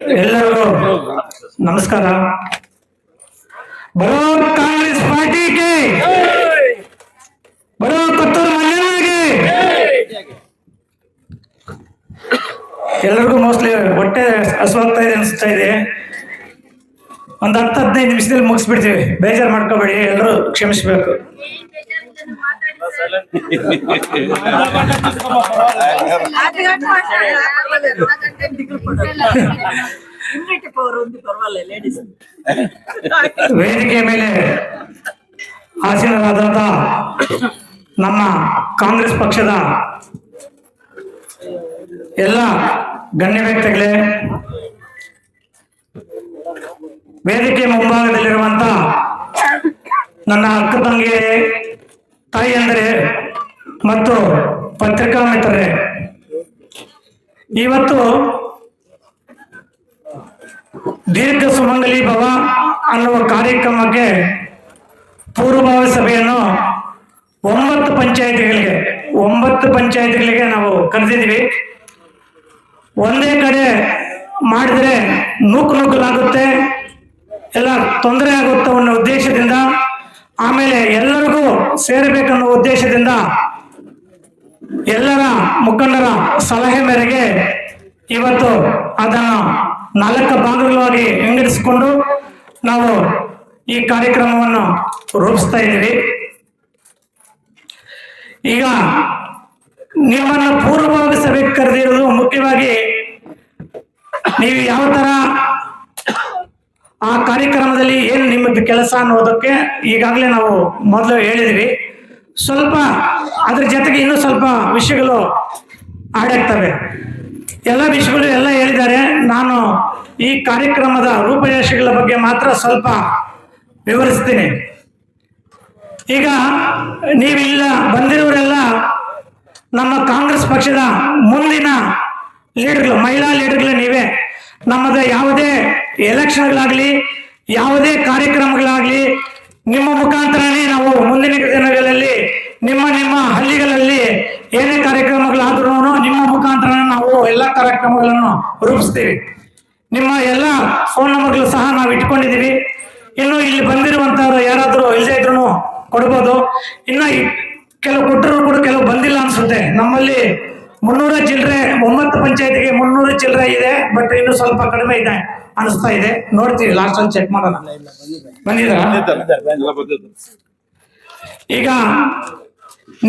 ಎಲ್ಲರಿಗೂ ನಮಸ್ಕಾರ. ಬರೋ ಕಾಂಗ್ರೆಸ್ ಪಾರ್ಟಿಗೆ ಬರೋ ಕೊತ್ತೂರು ಮಂಜಣ್ಣಗೆ ಎಲ್ಲರಿಗೂ ಮೋಸ್ಟ್ಲಿ ಹೊಟ್ಟೆ ಹಸುವಾಗ್ತಾ ಇದೆ ಅನಿಸ್ತಾ ಇದೆ. ಒಂದು ಹತ್ತು ಹದಿನೈದು ನಿಮಿಷದಲ್ಲಿ ಮುಗಿಸ್ಬಿಡ್ತೀವಿ. ಬೇಜಾರು ಮಾಡ್ಕೋಬೇಡಿ ಎಲ್ಲರೂ ಕ್ಷಮಿಸ್ಬೇಕು. ವೇದಿಕೆ ಮೇಲೆ ಆಸೀನರಾದಂತ ನಮ್ಮ ಕಾಂಗ್ರೆಸ್ ಪಕ್ಷದ ಎಲ್ಲ ಗಣ್ಯ ವ್ಯಕ್ತಿಗಳೇ, ವೇದಿಕೆ ಮುಂಭಾಗದಲ್ಲಿರುವಂತ ನನ್ನ ಅಕ್ಕ ತಂಗಿ ತಾಯಿಯಂದರೆ ಮತ್ತು ಪತ್ರಿಕಾ ಮಿತ್ರರೇ ಇವತ್ತು ದೀರ್ಘ ಸುಮಂಗಲಿ ಭವ ಅನ್ನುವ ಕಾರ್ಯಕ್ರಮಕ್ಕೆ ಪೂರ್ವಭಾವಿ ಸಭೆಯನ್ನು ಒಂಬತ್ತು ಪಂಚಾಯತಿಗಳಿಗೆ ಒಂಬತ್ತು ಪಂಚಾಯತಿಗಳಿಗೆ ನಾವು ಕರೆದಿದ್ದೀವಿ. ಒಂದೇ ಕಡೆ ಮಾಡಿದ್ರೆ ನೂಕು ನೂಕಲಾಗುತ್ತೆ, ಎಲ್ಲ ತೊಂದರೆ ಆಗುತ್ತೆ ಅನ್ನೋ ಉದ್ದೇಶದಿಂದ, ಆಮೇಲೆ ಎಲ್ಲರಿಗೂ ಸೇರಬೇಕನ್ನೋ ಉದ್ದೇಶದಿಂದ ಎಲ್ಲರ ಮುಖಂಡರ ಸಲಹೆ ಮೇರೆಗೆ ಇವತ್ತು ಅದನ್ನು ನಾಲ್ಕು ಭಾಗಗಳಾಗಿ ವಿಂಗಡಿಸಿಕೊಂಡು ನಾವು ಈ ಕಾರ್ಯಕ್ರಮವನ್ನು ರೂಪಿಸ್ತಾ ಇದ್ದೀವಿ. ಈಗ ನಿಮ್ಮನ್ನು ಪೂರ್ವಭಾವಿ ಸಭೆಗೆ ಕರೆದಿರೋದು ಮುಖ್ಯವಾಗಿ ನೀವು ಯಾವ ತರ ಆ ಕಾರ್ಯಕ್ರಮದಲ್ಲಿ ಏನು ನಿಮ್ಮದು ಕೆಲಸ ಅನ್ನೋದಕ್ಕೆ ಈಗಾಗಲೇ ನಾವು ಮೊದಲು ಹೇಳಿದ್ವಿ. ಸ್ವಲ್ಪ ಅದ್ರ ಜೊತೆಗೆ ಇನ್ನೂ ಸ್ವಲ್ಪ ವಿಷಯಗಳು ಆಡಾಗ್ತವೆ ಎಲ್ಲ ವಿಷಯಗಳು ಎಲ್ಲ ಹೇಳಿದ್ದಾರೆ. ನಾನು ಈ ಕಾರ್ಯಕ್ರಮದ ರೂಪರೇಷೆಗಳ ಬಗ್ಗೆ ಮಾತ್ರ ಸ್ವಲ್ಪ ವಿವರಿಸ್ತೀನಿ. ಈಗ ನೀವಿಲ್ಲ, ಬಂದಿರೋರೆಲ್ಲ ನಮ್ಮ ಕಾಂಗ್ರೆಸ್ ಪಕ್ಷದ ಮುಂದಿನ ಲೀಡರ್ಗಳು, ಮಹಿಳಾ ಲೀಡರ್ಗಳು ನೀವೇ. ನಮ್ಮದ ಯಾವುದೇ ಎಲೆಕ್ಷನ್ಗಳಾಗಲಿ, ಯಾವುದೇ ಕಾರ್ಯಕ್ರಮಗಳಾಗಲಿ ನಿಮ್ಮ ಮುಖಾಂತರನೇ ನಾವು ಮುಂದಿನ ದಿನಗಳಲ್ಲಿ ನಿಮ್ಮ ನಿಮ್ಮ ಹಳ್ಳಿಗಳಲ್ಲಿ ಏನೇ ಕಾರ್ಯಕ್ರಮಗಳಾದ್ರೂ ನಿಮ್ಮ ಮುಖಾಂತರ ನಾವು ಎಲ್ಲ ಕಾರ್ಯಕ್ರಮಗಳನ್ನು ರೂಪಿಸ್ತೀವಿ. ನಿಮ್ಮ ಎಲ್ಲ ಫೋನ್ ನಂಬರ್ಗಳು ಸಹ ನಾವು ಇಟ್ಕೊಂಡಿದ್ದೀವಿ. ಇನ್ನು ಇಲ್ಲಿ ಬಂದಿರುವಂತವ್ರು ಯಾರಾದರೂ ಇಲ್ಲದೆ ಇದ್ರು ಕೊಡ್ಬೋದು. ಇನ್ನು ಕೆಲವು ಕೊಟ್ಟರು ಕೂಡ ಕೆಲವು ಬಂದಿಲ್ಲ ಅನ್ಸುತ್ತೆ. ನಮ್ಮಲ್ಲಿ ಮುನ್ನೂರ ಚಿಲ್ಲರೆ, ಒಂಬತ್ತು ಪಂಚಾಯತಿಗೆ ಮುನ್ನೂರ ಚಿಲ್ಲರೆ ಇದೆ, ಬಟ್ ಇನ್ನು ಸ್ವಲ್ಪ ಕಡಿಮೆ ಇದೆ. ಅನಿಸ್ತಾ ಇದೆ. ನೋಡ್ತೀವಿ ಲಾಸ್ಟ್ ಅಲ್ಲಿ ಚೆಕ್ ಮಾಡೋಣ. ಬಂದಿದ್ರ ಈಗ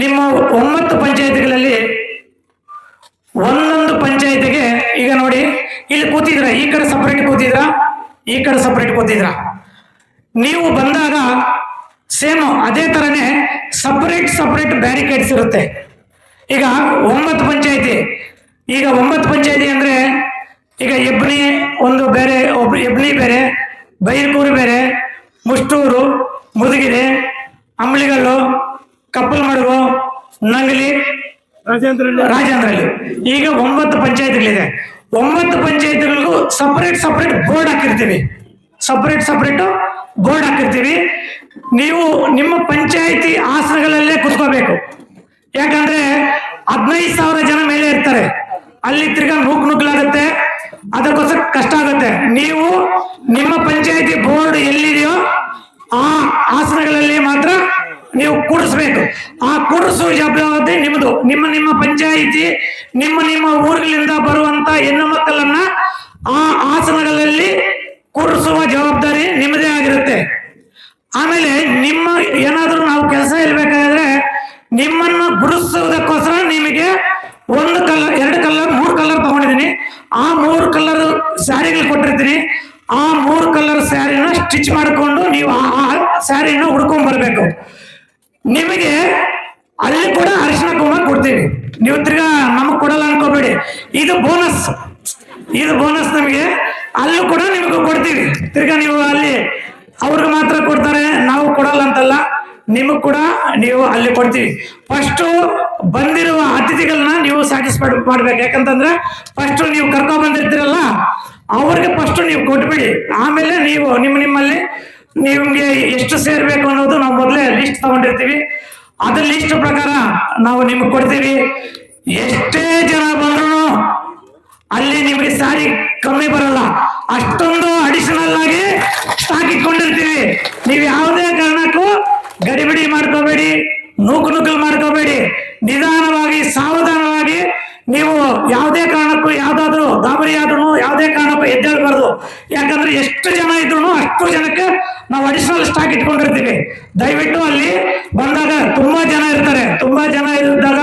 ನಿಮ್ಮ ಒಂಬತ್ತು ಪಂಚಾಯತಿಗಳಲ್ಲಿ ಒಂದೊಂದು ಪಂಚಾಯತಿಗೆ, ಈಗ ನೋಡಿ, ಇಲ್ಲಿ ಕೂತಿದ್ರ ಈ ಕಡೆ ಸಪ್ರೇಟ್ ಕೂತಿದ್ರ ಈ ಕಡೆ ಸಪ್ರೇಟ್ ಕೂತಿದ್ರ ನೀವು ಬಂದಾಗ ಸೇಮ್ ಅದೇ ತರನೇ ಸಪ್ರೇಟ್ ಸಪ್ರೇಟ್ ಬ್ಯಾರಿಕೇಡ್ಸ್ ಇರುತ್ತೆ. ಈಗ ಒಂಬತ್ತು ಪಂಚಾಯತಿ. ಈಗ ಒಂಬತ್ತು ಪಂಚಾಯತಿ ಅಂದ್ರೆ ಈಗ ಎಬ್ನಿ ಒಂದು ಬೇರೆ ಒಬ್ರು ಎಬ್ನಿ ಬೇರೆ ಬೈರ್ಕೂರು ಬೇರೆ ಮುಷ್ಟೂರು ಮುದುಗಿರಿ ಅಂಬ್ಳಿಗಲ್ಲು ಕಪ್ಪಲ್ಮಡುಗು ನಂಗಲಿ ರಾಜೇಂದ್ರಹಳ್ಳಿ. ಈಗ ಒಂಬತ್ತು ಪಂಚಾಯತ್ಗಳಿದೆ. ಒಂಬತ್ತು ಪಂಚಾಯತ್ಗಳಿಗೂ ಸಪರೇಟ್ ಸಪರೇಟ್ ಬೋರ್ಡ್ ಹಾಕಿರ್ತೀವಿ. ಸಪರೇಟ್ ಸಪರೇಟ್ ಬೋರ್ಡ್ ಹಾಕಿರ್ತೀವಿ. ನೀವು ನಿಮ್ಮ ಪಂಚಾಯತಿ ಆಸನಗಳಲ್ಲೇ ಕುತ್ಕೋಬೇಕು. ಯಾಕಂದ್ರೆ ಹದಿನೈದು ಸಾವಿರ ಜನ ಮೇಲೆ ಇರ್ತಾರೆ. ಅಲ್ಲಿ ತಿರ್ಗಾ ನೂಕ್ ನುಗ್ಲಾಗುತ್ತೆ ಅದಕ್ಕೋಸ್ಕರ ಕಷ್ಟ ಆಗುತ್ತೆ. ನೀವು ನಿಮ್ಮ ಪಂಚಾಯತಿ ಬೋರ್ಡ್ ಎಲ್ಲಿದೆಯೋ ಆ ಆಸನಗಳಲ್ಲಿ ಮಾತ್ರ ನೀವು ಕೂಡಿಸ್ಬೇಕು. ಆ ಕೂಡಿಸುವ ಜವಾಬ್ದಾರಿ ನಿಮ್ಮದು. ನಿಮ್ಮ ನಿಮ್ಮ ಪಂಚಾಯಿತಿ, ನಿಮ್ಮ ನಿಮ್ಮ ಊರುಗಳಿಂದ ಬರುವಂತ ಹೆಣ್ಣು ಮಕ್ಕಳನ್ನ ಆ ಆಸನಗಳಲ್ಲಿ ಕೂಡಿಸುವ ಜವಾಬ್ದಾರಿ ನಿಮ್ಮದೇ ಆಗಿರುತ್ತೆ. ಆಮೇಲೆ ನಿಮ್ಮ ಏನಾದ್ರೂ ನಾವು ಕೆಲಸ ಇರ್ಬೇಕಾದ್ರೆ ನಿಮ್ಮನ್ನು ಗುರುತಿಸುವುದಕ್ಕೋಸ್ಕರ ನಿಮಗೆ ಒಂದು ಕಲರ್, ಎರಡು ಕಲರ್, ಮೂರು ಕಲರ್ ತಗೊಂಡಿದ್ದೀನಿ. ಆ ಮೂರು ಕಲರ್ ಸ್ಯಾರಿಗಳು ಕೊಟ್ಟಿರ್ತೀನಿ. ಆ ಮೂರು ಕಲರ್ ಸ್ಯಾರಿನ ಸ್ಟಿಚ್ ಮಾಡಿಕೊಂಡು ನೀವು ಆ- ಸ್ಯಾರಿನ ಹುಡ್ಕೊಂಡ್ ಬರಬೇಕು. ನಿಮಗೆ ಅಲ್ಲಿ ಕೂಡ ಅರಿಶಿನ ಕುಂಕುಮ ಕೊಡ್ತೀವಿ ನೀವು ತಿರ್ಗಾ ನಮಗ್ ಕೊಡಲ್ಲ ಅನ್ಕೋಬೇಡಿ. ಇದು ಬೋನಸ್ ಇದು ಬೋನಸ್ ನಮಗೆ. ಅಲ್ಲೂ ಕೂಡ ನಿಮಗೆ ಕೊಡ್ತೀವಿ. ತಿರ್ಗಾ ನೀವು ಅಲ್ಲಿ ಅವ್ರಿಗೆ ಮಾತ್ರ ಕೊಡ್ತಾರೆ, ನಾವು ಕೊಡಲ್ಲ ಅಂತಲ್ಲ, ನಿಮಗ್ ಕೂಡ ನೀವು ಅಲ್ಲಿ ಕೊಡ್ತೀವಿ. ಫಸ್ಟ್ ಬಂದಿರುವ ಅತಿಥಿಗಳನ್ನ ನೀವು ಸ್ಯಾಟಿಸ್ಫೈಡ್ ಮಾಡ್ಬೇಕು. ಯಾಕಂತಂದ್ರೆ ಫಸ್ಟ್ ನೀವು ಕರ್ಕೊಂಡ್ ಬಂದಿರ್ತೀರಲ್ಲ, ಅವ್ರಿಗೆ ಫಸ್ಟ್ ನೀವು ಕೊಟ್ಬಿಡಿ. ಆಮೇಲೆ ನೀವು ನಿಮ್ಮ, ನಿಮ್ಮಲ್ಲಿ ನಿಮ್ಗೆ ಎಷ್ಟು ಸೇರ್ಬೇಕು ಅನ್ನೋದು ನಾವು ಮೊದಲೇ ಲಿಸ್ಟ್ ತಗೊಂಡಿರ್ತೀವಿ. ಅದ್ರ ಲಿಸ್ಟ್ ಪ್ರಕಾರ ನಾವು ನಿಮ್ಗೆ ಕೊಡ್ತೀವಿ. ಎಷ್ಟೇ ಜನ ಬಂದ್ರು ಅಲ್ಲಿ ನಿಮಗೆ ಸಾರಿ ಕಮ್ಮಿ ಬರಲ್ಲ. ಅಷ್ಟೊಂದು ಅಡಿಷನಲ್ ಆಗಿ ಹಾಕಿಕೊಂಡಿರ್ತೀವಿ ನೀವು ಯಾವುದೇ ಕಾರಣಕ್ಕೂ ಗಡಿಬಿಡಿ ಮಾಡ್ಕೋಬೇಡಿ, ನೂಕು ನುಗ್ಗಲ್ ಮಾಡ್ಕೋಬೇಡಿ. ನೀವು ಯಾವುದೇ ಕಾರಣಕ್ಕೂ ಯಾವ್ದಾದ್ರು ಗಾಬರಿ ಆದ್ರೂ ಯಾವುದೇ ಕಾರಣಕ್ಕೂ ಎದ್ದೇಳ್ಬಾರ್ದು. ಯಾಕಂದ್ರೆ ಎಷ್ಟು ಜನ ಇದ್ರು ಅಷ್ಟು ಜನಕ್ಕೆ ನಾವು ಅಡಿಷನಲ್ ಸ್ಟಾಕ್ ಇಟ್ಕೊಂಡಿರ್ತೀವಿ. ದಯವಿಟ್ಟು ಅಲ್ಲಿ ಬಂದಾಗ ತುಂಬಾ ಜನ ಇರ್ತಾರೆ. ತುಂಬಾ ಜನ ಇದ್ದಾಗ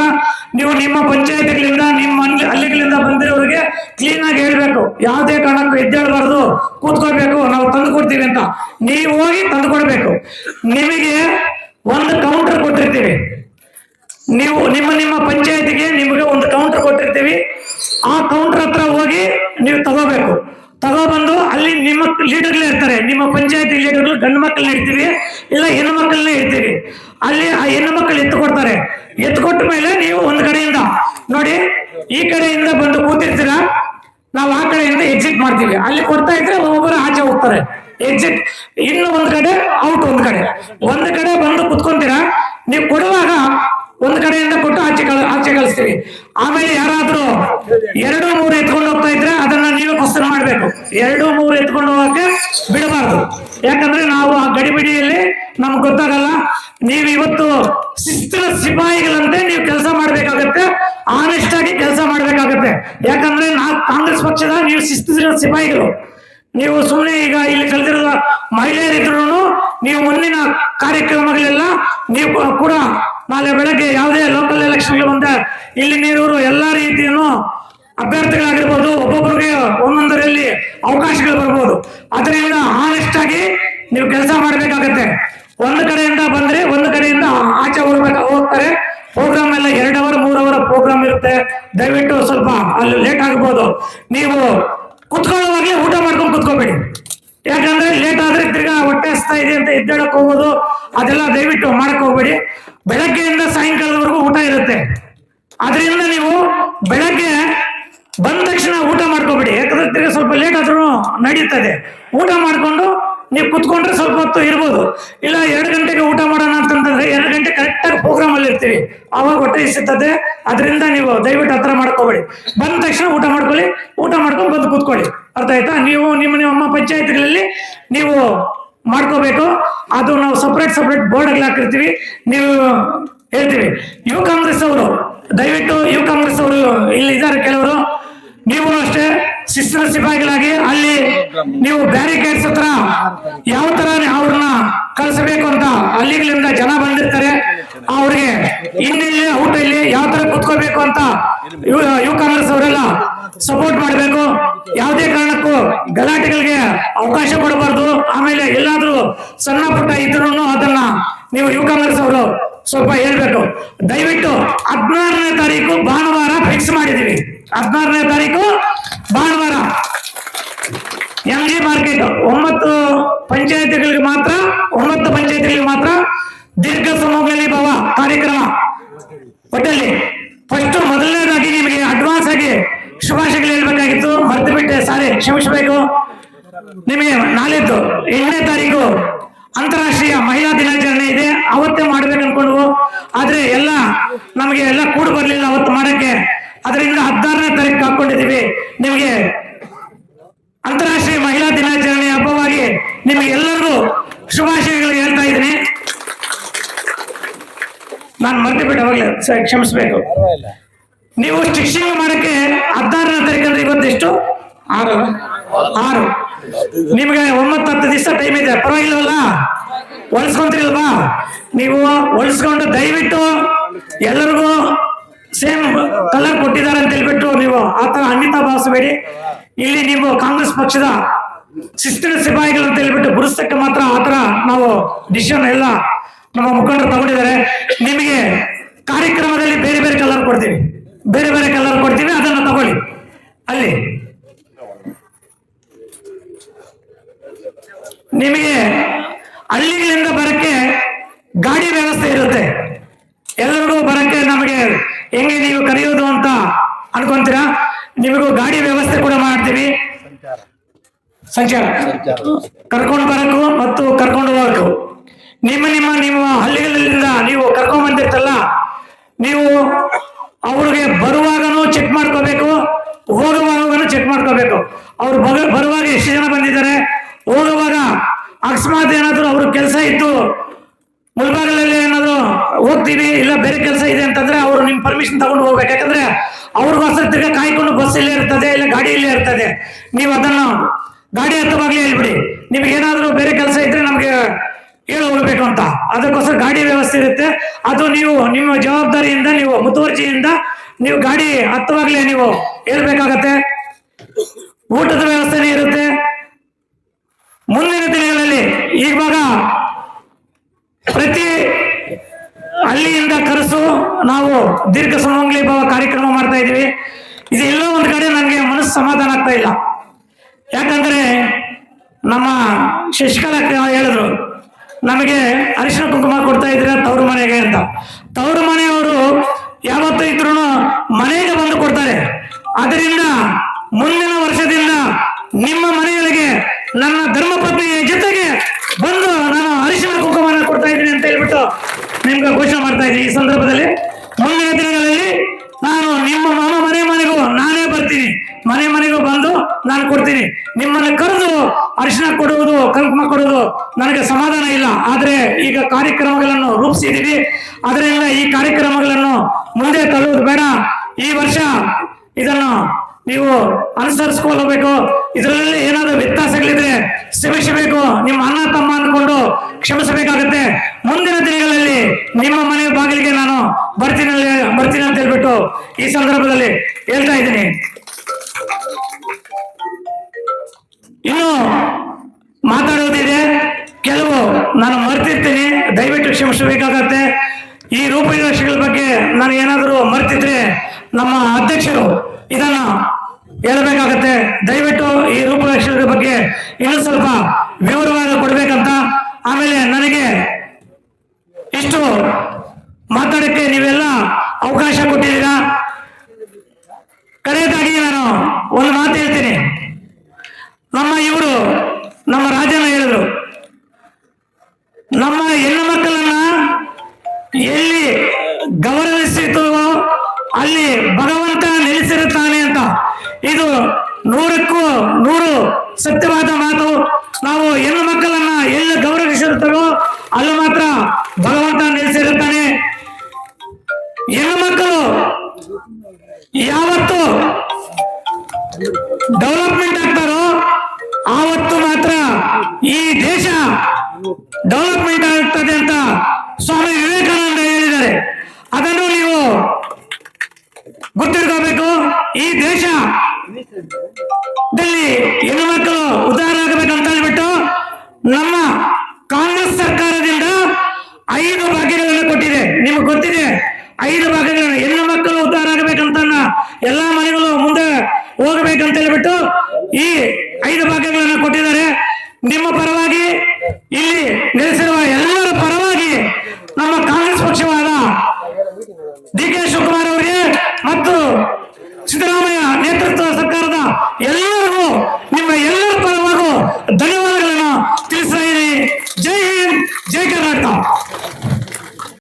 ನೀವು ನಿಮ್ಮ ಪಂಚಾಯತ್ಗಳಿಂದ, ನಿಮ್ಮ ಹಳ್ಳಿ- ಹಳ್ಳಿಗಳಿಂದ ಬಂದಿರೋರಿಗೆ ಕ್ಲೀನ್ ಆಗಿ ಹೇಳ್ಬೇಕು. ಯಾವುದೇ ಕಾರಣಕ್ಕೂ ಎದ್ದೇಳಬಾರ್ದು. ಕೂತ್ಕೋಬೇಕು ನಾವು ತಂದು ಕೊಡ್ತೀವಿ ಅಂತ. ನೀವು ಹೋಗಿ ತಂದು ಕೊಡ್ಬೇಕು. ನಿಮಗೆ ಒಂದು ಕೌಂಟರ್ ಕೊಟ್ಟಿರ್ತೀವಿ. ನೀವು ನಿಮ್ಮ ನಿಮ್ಮ ಪಂಚಾಯತಿಗೆ ನಿಮಗೆ ಒಂದು ಕೌಂಟರ್ ಕೊಟ್ಟಿರ್ತೀವಿ. ಆ ಕೌಂಟರ್ ಹತ್ರ ಹೋಗಿ ನೀವು ತಗೋಬೇಕು. ತಗೋಬಂದು ಅಲ್ಲಿ ನಿಮ್ಮ ಲೀಡರ್ಗಳೇ ಇರ್ತಾರೆ. ನಿಮ್ಮ ಪಂಚಾಯತಿ ಲೀಡರ್ಗಳು ಗಂಡು ಮಕ್ಕಳನ್ನ ಇಡ್ತೀವಿ, ಇಲ್ಲ ಹೆಣ್ಣು ಮಕ್ಕಳನ್ನ ಇಡ್ತೀವಿ. ಅಲ್ಲಿ ಆ ಹೆಣ್ಣು ಮಕ್ಕಳು ಎತ್ತು ಕೊಡ್ತಾರೆ ಎತ್ತು ಕೊಟ್ಟ ಮೇಲೆ ನೀವು ಒಂದು ಕಡೆಯಿಂದ ನೋಡಿ, ಈ ಕಡೆಯಿಂದ ಬಂದು ಕೂತಿರ್ತೀರಾ? ನಾವು ಆ ಕಡೆಯಿಂದ ಎಕ್ಸಿಟ್ ಮಾಡ್ತೀವಿ. ಅಲ್ಲಿ ಕೊಡ್ತಾ ಇದ್ರೆ ಒಬ್ಬೊಬ್ಬರು ಆಚೆ ಹೋಗ್ತಾರೆ. ಎಕ್ಸಿಟ್ ಇನ್ನು ಒಂದ್ ಕಡೆ ಔಟ್ ಒಂದ್ ಕಡೆ. ಒಂದ್ ಕಡೆ ಬಂದು ಕುತ್ಕೊಂತೀರಾ? ನೀವು ಕೊಡುವಾಗ ಒಂದ್ ಕಡೆಯಿಂದ ಕೊಟ್ಟು ಆಚೆ ಕಳ ಆಚೆ ಕಳಿಸ್ತೀವಿ. ಆಮೇಲೆ ಯಾರಾದ್ರೂ ಎರಡು, ಮೂರು ಎತ್ಕೊಂಡು ಹೋಗ್ತಾ ಇದ್ರೆ ಅದನ್ನ ನೀವು ಕ್ವಶನ್ ಮಾಡ್ಬೇಕು. ಎರಡು, ಮೂರು ಎತ್ಕೊಂಡು ಹೋಗಕ್ಕೆ ಬಿಡಬಾರ್ದು. ಯಾಕಂದ್ರೆ ನಾವು ಆ ಗಡಿಬಿಡಿಯಲ್ಲಿ ನಮ್ಗೆ ಗೊತ್ತಾಗಲ್ಲ. ನೀವು ಇವತ್ತು ಶಿಸ್ತಿನ ಸಿಪಾಯಿಗಳಂತೆ ನೀವು ಕೆಲಸ ಮಾಡ್ಬೇಕಾಗತ್ತೆ. ಆನೆಸ್ಟ್ ಆಗಿ ಕೆಲಸ ಮಾಡ್ಬೇಕಾಗತ್ತೆ. ಯಾಕಂದ್ರೆ ನಾ ಕಾಂಗ್ರೆಸ್ ಪಕ್ಷದ ನೀವು ಶಿಸ್ತಿನ ಸಿಪಾಯಿಗಳು. ನೀವು ಸುಮ್ಮನೆ ಈಗ ಇಲ್ಲಿ ಕಳೆದಿರೋ ಮಹಿಳೆಯರಿದ್ರು ನೀವು ಮುಂದಿನ ಕಾರ್ಯಕ್ರಮಗಳೆಲ್ಲ ನೀವು ಕೂಡ ನಾಳೆ ಬೆಳಗ್ಗೆ ಯಾವುದೇ ಲೋಕಲ್ ಎಲೆಕ್ಷನ್ ಬಂದ ಇಲ್ಲಿ ನೀರೂರು ಎಲ್ಲ ರೀತಿಯನ್ನು ಅಭ್ಯರ್ಥಿಗಳಾಗಿರ್ಬೋದು ಒಬ್ಬೊಬ್ಬರಿಗೆ ಒಂದೊಂದರಲ್ಲಿ ಅವಕಾಶಗಳು ಬರ್ಬೋದು. ಅದರಿಂದ ಆನೆಸ್ಟ್ ಆಗಿ ನೀವು ಕೆಲಸ ಮಾಡಬೇಕಾಗತ್ತೆ. ಒಂದು ಕಡೆಯಿಂದ ಬಂದ್ರೆ ಒಂದು ಕಡೆಯಿಂದ ಆಚೆ ಹೋಗ್ಬೇಕು ಹೋಗ್ತಾರೆ. ಪ್ರೋಗ್ರಾಮ್ ಎಲ್ಲ ಎರಡು ಅವರ್ ಮೂರು ಅವರ್ ಪ್ರೋಗ್ರಾಮ್ ಇರುತ್ತೆ. ದಯವಿಟ್ಟು ಸ್ವಲ್ಪ ಅಲ್ಲಿ ಲೇಟ್ ಆಗ್ಬೋದು. ನೀವು ಕುತ್ಕೊಳ್ಳೋವಾಗ್ಲೇ ಊಟ ಮಾಡ್ಕೊಂಡು ಕುತ್ಕೋಬೇಡಿ. ಯಾಕಂದ್ರೆ ಲೇಟ್ ಆದ್ರೆ ತಿರ್ಗಾ ಹೊಟ್ಟೆ ಹಸ್ತಾ ಇದೆ ಅಂತ ಎದ್ದೇಳಕ್ ಹೋಗೋದು, ಅದೆಲ್ಲ ದಯವಿಟ್ಟು ಮಾಡಕ್ ಹೋಗ್ಬೇಡಿ. ಬೆಳಗ್ಗೆಯಿಂದ ಸಾಯಂಕಾಲದವರೆಗೂ ಊಟ ಇರುತ್ತೆ. ಅದರಿಂದ ನೀವು ಬೆಳಗ್ಗೆ ಬಂದ ತಕ್ಷಣ ಊಟ ಮಾಡ್ಕೋಬೇಡಿ. ಯಾಕಂದ್ರೆ ತಿರ್ಗಾ ಸ್ವಲ್ಪ ಲೇಟ್ ಆದ್ರೂ ನಡೀತದೆ. ಊಟ ಮಾಡ್ಕೊಂಡು ನೀವು ಕುತ್ಕೊಂಡ್ರೆ ಸ್ವಲ್ಪ ಹೊತ್ತು ಇರ್ಬೋದು. ಇಲ್ಲ ಎರಡು ಗಂಟೆಗೆ ಊಟ ಮಾಡೋಣ ಅಂತಂದ್ರೆ ಎರಡು ಗಂಟೆ ಕರೆಕ್ಟಾಗಿ ಪ್ರೋಗ್ರಾಮ್ ಅಲ್ಲಿ ಇರ್ತೀವಿ. ಅವಾಗ ಹೊಟ್ಟೆ ಸಿಗ್ತದೆ ಅದರಿಂದ ನೀವು ದಯವಿಟ್ಟು ಹತ್ರ ಮಾಡ್ಕೋಬೇಡಿ. ಬಂದ ತಕ್ಷಣ ಊಟ ಮಾಡ್ಕೊಳ್ಳಿ. ಊಟ ಮಾಡ್ಕೊಂಡು ಬಂದು ಕೂತ್ಕೊಳ್ಳಿ. ಅರ್ಥ ಆಯ್ತಾ? ನೀವು ನಿಮ್ಮ ನಿಮ್ಮ ಪಂಚಾಯತ್ಗಳಲ್ಲಿ ನೀವು ಮಾಡ್ಕೋಬೇಕು. ಅದು ನಾವು ಸಪ್ರೇಟ್ ಸಪ್ರೇಟ್ ಬೋರ್ಡ್ ಹಾಕಿರ್ತೀವಿ. ನೀವು ಹೇಳ್ತೀವಿ ಯುವ ಕಾಂಗ್ರೆಸ್ ಅವರು. ದಯವಿಟ್ಟು ಯುವ ಕಾಂಗ್ರೆಸ್ ಅವರು ಇಲ್ಲಿ ಇದ್ದಾರೆ ಕೆಲವರು. ನೀವು ಅಷ್ಟೇ ಶಿಸ್ತಿನ ಸಿಪಾಯಿಗಳಾಗಿ ಅಲ್ಲಿ ನೀವು ಬ್ಯಾರಿಕೇಡ್ಸ್ ಹತ್ರ ಯಾವ ತರ ಅವ್ರನ್ನ ಕಳಿಸಬೇಕು ಅಂತ ಅಲ್ಲಿಗಳಿಂದ ಜನ ಬಂದಿರ್ತಾರೆ. ಅವ್ರಿಗೆ ಇಲ್ಲಿ ಔಟ್ ಇಲ್ಲಿ ಯಾವ ತರ ಕುತ್ಕೋಬೇಕು ಅಂತ ಯುವ ಕಾಂಗ್ರೆಸ್ ಅವರೆಲ್ಲ ಸಪೋರ್ಟ್ ಮಾಡಬೇಕು. ಯಾವುದೇ ಕಾರಣಕ್ಕೂ ಗಲಾಟೆಗಳಿಗೆ ಅವಕಾಶ ಕೊಡಬಾರ್ದು. ಆಮೇಲೆ ಎಲ್ಲಾದ್ರೂ ಸಣ್ಣ ಪುಟ್ಟ ಇದ್ರೂ ಅದನ್ನ ನೀವು ಯುವ ಕಾಂಗ್ರೆಸ್ ಅವರು ಸ್ವಲ್ಪ ಹೇಳ್ಬೇಕು. ದಯವಿಟ್ಟು ಹದಿನಾರನೇ ತಾರೀಕು ಭಾನುವಾರ ಫಿಕ್ಸ್ ಮಾಡಿದೀವಿ ಹದಿನಾರನೇ ತಾರೀಕು ಭಾನುವಾರ. ಎಂ ಜಿ ಮಾರ್ಕೆಟ್ ಒಂಬತ್ತು ಪಂಚಾಯತಿಗಳಿಗೆ ಮಾತ್ರ, ಒಂಬತ್ತು ಪಂಚಾಯತಿಗಳಿಗೆ ಮಾತ್ರ ದೀರ್ಘ ಸಮೂಹದಲ್ಲಿ ಭಾವ ಕಾರ್ಯಕ್ರಮ. ಒಟ್ಟಲ್ಲಿ ಫಸ್ಟ್ ಮೊದಲನೇದಾಗಿ ನಿಮಗೆ ಅಡ್ವಾನ್ಸ್ ಆಗಿ ಶುಭಾಶಯಗಳು ಹೇಳ್ಬೇಕಾಗಿತ್ತು. ಮರ್ತು ಬಿಟ್ಟೆ. ಸಾರಿ ಕ್ಷಮಿಸಬೇಕು. ನಿಮಗೆ ನಾಳೆದ್ದು ಎಂಟನೇ ತಾರೀಕು ಅಂತಾರಾಷ್ಟ್ರೀಯ ಮಹಿಳಾ ದಿನಾಚರಣೆ ಇದೆ. ಅವತ್ತೇ ಮಾಡ್ಬೇಕು ಅನ್ಕೊಂಡ್ವು. ಆದ್ರೆ ಎಲ್ಲ ನಮಗೆ ಎಲ್ಲ ಕೂಡ ಬರ್ಲಿಲ್ಲ ಅವತ್ತು ಮಾಡಕ್ಕೆ. ಅದರಿಂದ ಹದಿನಾರನೇ ತಾರೀಕು ಹಾಕೊಂಡಿದೀವಿ ನಿಮಗೆ ಅಂತಾರಾಷ್ಟ್ರೀಯ ಮಹಿಳಾ ದಿನಾಚರಣೆ ಹಬ್ಬವಾಗಿ ನಿಮಗೆ ಎಲ್ಲರಿಗೂ ಶುಭಾಶಯಗಳು ಹೇಳ್ತಾ ಇದ್ದೀನಿ. ನಾನು ಮರ್ತು ಬಿಟ್ಟು ಹೋಗ್ಲಿ. ಕ್ಷಮಿಸ್ಬೇಕು. ನೀವು ಸ್ಟಿಚಿಂಗ್ ಮಾಡಕ್ಕೆ ಇವತ್ತೆಷ್ಟು ಆರು. ಆರು. ನಿಮಗೆ ಒಂಬತ್ತು ಹತ್ತು ದಿವಸ ಟೈಮ್ ಇದೆ. ಪರವಾಗಿಲ್ಲವಲ್ಲ? ಹೊಲಿಸ್ಕೊಂತೀರಲ್ವಾ? ನೀವು ಹೊಲಿಸ್ಕೊಂಡು ದಯವಿಟ್ಟು ಎಲ್ಲರಿಗೂ ಸೇಮ್ ಕಲರ್ ಕೊಟ್ಟಿದ್ದಾರೆ ಅಂತ ಹೇಳ್ಬಿಟ್ಟು ನೀವು ಆ ತರ ಅನ್ಯತಾ ಭಾವಿಸಬೇಡಿ. ಇಲ್ಲಿ ನೀವು ಕಾಂಗ್ರೆಸ್ ಪಕ್ಷದ ಶಿಸ್ತಿನ ಸಿಪಾಯಿಗಳು ಅಂತ ಹೇಳ್ಬಿಟ್ಟು ಬುರುಸಕ್ಕೆ ಮಾತ್ರ ಆತರ ತರ ನಾವು ಡಿಸಿಷನ್ ಎಲ್ಲ ನಮ್ಮ ಮುಖಂಡರು ತಗೊಂಡಿದ್ದಾರೆ. ನಿಮಗೆ ಕಾರ್ಯಕ್ರಮದಲ್ಲಿ ಬೇರೆ ಬೇರೆ ಕಲರ್ ಕೊಡ್ತೀವಿ. ಬೇರೆ ಬೇರೆ ಕಲರ್ ಕೊಡ್ತೀವಿ ಅದನ್ನ ತಗೊಳ್ಳಿ ಅಲ್ಲಿ ನಿಮಗೆ ಹಳ್ಳಿಗಳಿಂದ ಬರಕ್ಕೆ ಗಾಡಿ ವ್ಯವಸ್ಥೆ ಇರುತ್ತೆ ಎಲ್ಲರಿಗೂ ಬರಕ್ಕೆ ನಮಗೆ ಹೆಂಗೆ ನೀವು ಕರೆಯೋದು ಅಂತ ಅನ್ಕೊಂತೀರಾ ನಿಮಗೂ ಗಾಡಿ ವ್ಯವಸ್ಥೆ ಕೂಡ ಮಾಡ್ತೀವಿ ಸಂಚಾರ. ಕರ್ಕೊಂಡು ಬರಕು ಮತ್ತು ಕರ್ಕೊಂಡು ಹೋಗಕು ನಿಮ್ಮ ನಿಮ್ಮ ನಿಮ್ಮ ಹಳ್ಳಿಗಳಿಂದ ನೀವು ಕರ್ಕೊಂಡ್ ಬಂದಿರ್ತಲ್ಲ ನೀವು ಅವ್ರಿಗೆ ಬರುವಾಗನೂ ಚೆಕ್ ಮಾಡ್ಕೋಬೇಕು ಹೋಗುವಾಗ ಚೆಕ್ ಮಾಡ್ಕೋಬೇಕು. ಅವ್ರು ಬರುವಾಗ ಎಷ್ಟು ಜನ ಬಂದಿದ್ದಾರೆ ಹೋಗುವಾಗ ಅಕಸ್ಮಾತ್ ಏನಾದ್ರು ಅವ್ರ ಕೆಲಸ ಇತ್ತು ಮುಲ್ಬಾಗಲಲ್ಲಿ ಏನಾದ್ರು ಹೋಗ್ತೀವಿ ಇಲ್ಲ ಬೇರೆ ಕೆಲಸ ಇದೆ ಅಂತಂದ್ರೆ ಅವರು ನಿಮ್ ಪರ್ಮಿಷನ್ ತಗೊಂಡು ಹೋಗ್ಬೇಕು. ಯಾಕಂದ್ರೆ ಅವ್ರಿಗೋಸ್ಕರ ತಿರ್ಗಾ ಕಾಯ್ಕೊಂಡು ಬಸ್ ಇಲ್ಲೇ ಇರ್ತದೆ ಇಲ್ಲ ಗಾಡಿ ಇಲ್ಲೇ ಇರ್ತದೆ. ನೀವು ಅದನ್ನು ಗಾಡಿ ಹತ್ತುವಾಗಲೇ ಹೇಳ್ಬಿಡಿ ನಿಮ್ಗೆ ಏನಾದರೂ ಬೇರೆ ಕೆಲಸ ಇದ್ರೆ ನಮಗೆ ಹೇಳಿ ಹೋಗ್ಬೇಕು ಅಂತ. ಅದಕ್ಕೋಸ್ಕರ ಗಾಡಿ ವ್ಯವಸ್ಥೆ ಇರುತ್ತೆ. ಅದು ನೀವು ನಿಮ್ಮ ಜವಾಬ್ದಾರಿಯಿಂದ, ನೀವು ಮುತುವರ್ಜಿಯಿಂದ ನೀವು ಗಾಡಿ ಹತ್ತವಾಗಲೇ ನೀವು ಹೇಳ್ಬೇಕಾಗತ್ತೆ. ಊಟದ ವ್ಯವಸ್ಥೆನೇ ಇರುತ್ತೆ. ಮುಂದಿನ ದಿನಗಳಲ್ಲಿ ಇವಾಗ ಪ್ರತಿ ಹಳ್ಳಿಯಿಂದ ಕರೆಸು ನಾವು ದೀರ್ಘ ಸಮಂಗ್ಲಿ ಭಾವ ಕಾರ್ಯಕ್ರಮ ಮಾಡ್ತಾ ಇದೀವಿ. ಇದು ಎಲ್ಲೋ ಒಂದು ಕಡೆ ನನಗೆ ಮನಸ್ಸು ಸಮಾಧಾನ ಆಗ್ತಾ ಇಲ್ಲ. ಯಾಕಂದ್ರೆ ನಮ್ಮ ಶಶಿಕಲಾ ಹೇಳಿದ್ರು, ನಮಗೆ ಅರಿಶಿನ ಕುಂಕುಮ ಕೊಡ್ತಾ ಇದ್ರೆ ತವ್ರ ಮನೆಗೆ ಅಂತ. ತವ್ರ ಮನೆಯವರು ಯಾವತ್ತು ಇದ್ರು ಮನೆಗೆ ಬಂದು ಕೊಡ್ತಾರೆ. ಅದರಿಂದ ಮುಂದಿನ ವರ್ಷದಿಂದ ನಿಮ್ಮ ಮನೆಯೊಳಗೆ ನನ್ನ ಧರ್ಮಪತ್ನಿಯ ಜೊತೆಗೆ ಬಂದು ನಾನು ಅರಿಶಿನ ಕುಂಕುಮನ ಕೊಡ್ತಾ ಇದ್ದೀನಿ ಅಂತ ಹೇಳ್ಬಿಟ್ಟು ನಿಮ್ಗೆ ಘೋಷಣೆ ಮಾಡ್ತಾ ಇದ್ದೀನಿ. ಈ ಸಂದರ್ಭದಲ್ಲಿ ಮುಂದಿನ ದಿನಗಳಲ್ಲಿ ನಾನು ನಿಮ್ಮ ನಾನು ಕೊಡ್ತೀನಿ. ನಿಮ್ಮನ್ನ ಕರೆದು ಅರಿಶಿನ ಕೊಡುವುದು, ಕಂಕುಮ ಕೊಡುವುದು ನನಗೆ ಸಮಾಧಾನ ಇಲ್ಲ. ಆದ್ರೆ ಈಗ ಕಾರ್ಯಕ್ರಮಗಳನ್ನು ರೂಪಿಸಿದೀವಿ ಅದರಿಂದ ಈ ಕಾರ್ಯಕ್ರಮಗಳನ್ನು ಮುಂದೆ ತಳ್ಳುವುದು ಬೇಡ. ಈ ವರ್ಷ ಇದನ್ನು ನೀವು ಅನುಸರಿಸ್ಕೊಳ್ಬೇಕು ಇದರಲ್ಲಿ ಏನಾದ್ರು ವ್ಯತ್ಯಾಸಗಳಿದ್ರೆ ಕ್ಷಮಿಸಬೇಕು. ನಿಮ್ಮ ಅಣ್ಣ, ತಮ್ಮ ಅಂದ್ಕೊಂಡು ಕ್ಷಮಿಸಬೇಕಾಗುತ್ತೆ. ಮುಂದಿನ ದಿನಗಳಲ್ಲಿ ನಿಮ್ಮ ಮನೆ ಬಾಗಿಲಿಗೆ ನಾನು ಬರ್ತೀನಿ ಬರ್ತೀನಿ ಅಂತ ಹೇಳ್ಬಿಟ್ಟು ಈ ಸಂದರ್ಭದಲ್ಲಿ ಹೇಳ್ತಾ ಇದ್ದೀನಿ. ಇನ್ನು ಮಾತಾಡೋದಿದೆ ಕೆಲವು ನಾನು ಮರ್ತಿರ್ತೀನಿ. ದಯವಿಟ್ಟು ಕ್ಷಮಿಸಬೇಕಾಗತ್ತೆ. ಈ ರೂಪರೇಷೆಗಳ ಬಗ್ಗೆ ನಾನು ಏನಾದರೂ ಮರ್ತಿದ್ರೆ ನಮ್ಮ ಅಧ್ಯಕ್ಷರು ಇದನ್ನ ಹೇಳಬೇಕಾಗತ್ತೆ. ದಯವಿಟ್ಟು ಈ ರೂಪರೇಷೆಗಳ ಬಗ್ಗೆ ಇನ್ನೂ ಸ್ವಲ್ಪ ವಿವರವಾಗಿ ಕೊಡ್ಬೇಕಂತ. ಆಮೇಲೆ ನನಗೆ ಇಷ್ಟು ಮಾತಾಡಕ್ಕೆ ನೀವೆಲ್ಲ ಅವಕಾಶ ಕೊಟ್ಟಿದ್ದೀರಾ? ಕಡೆಯದಾಗಿ ನಾನು ಒಂದು ಮಾತು ಹೇಳ್ತೀನಿ. ನಮ್ಮ ಇವರು, ನಮ್ಮ ರಾಜನ ಹೇಳಿದ್ರು, ನಮ್ಮ ಹೆಣ್ಣು ಮಕ್ಕಳನ್ನ ಎಲ್ಲಿ ಗೌರವಿಸಿತೋ ಅಲ್ಲಿ ಭಗವಂತ ನೆಲೆಸಿರುತ್ತಾನೆ ಅಂತ. ಇದು ಆವತ್ತು ಮಾತ್ರ ಈ ದೇಶ ಡೆವಲಪ್ಮೆಂಟ್ ಆಗ್ತದೆ ಅಂತ ಸ್ವಾಮಿ ವಿವೇಕಾನಂದ ಹೇಳಿದ್ದಾರೆ. ಅದನ್ನು ನೀವು ಗೊತ್ತಿಟ್ಕೋಬೇಕು ಈ ದೇಶ ಹೆಣ್ಣು ಮಕ್ಕಳು ಉದ್ಧಾರ ಅಂತ ಹೇಳ್ಬಿಟ್ಟು ನಮ್ಮ ಕಾಂಗ್ರೆಸ್ ಸರ್ಕಾರದಿಂದ ಐದು ಭಾಗ್ಯಗಳನ್ನು ಕೊಟ್ಟಿದೆ. ನಿಮಗೆ ಗೊತ್ತಿದೆ, ಐದು ಭಾಗ್ಯಗಳನ್ನು ಹೆಣ್ಣು ಮಕ್ಕಳು ಉದ್ಧಾರ ಆಗಬೇಕಂತ ಎಲ್ಲಾ ಮನೆಗಳು ಮುಂದೆ ಹೋಗಬೇಕಂತ ಹೇಳ್ಬಿಟ್ಟು ಈ ಐದು ಭಾಗ್ಯಗಳನ್ನು ಕೊಟ್ಟಿದ್ದಾರೆ. ನಿಮ್ಮ ಪರವಾಗಿ ಇಲ್ಲಿ ನೆಲೆಸಿರುವ ಎಲ್ಲರ ಪರವಾಗಿ ನಮ್ಮ ಕಾಂಗ್ರೆಸ್ ಪಕ್ಷವಾದ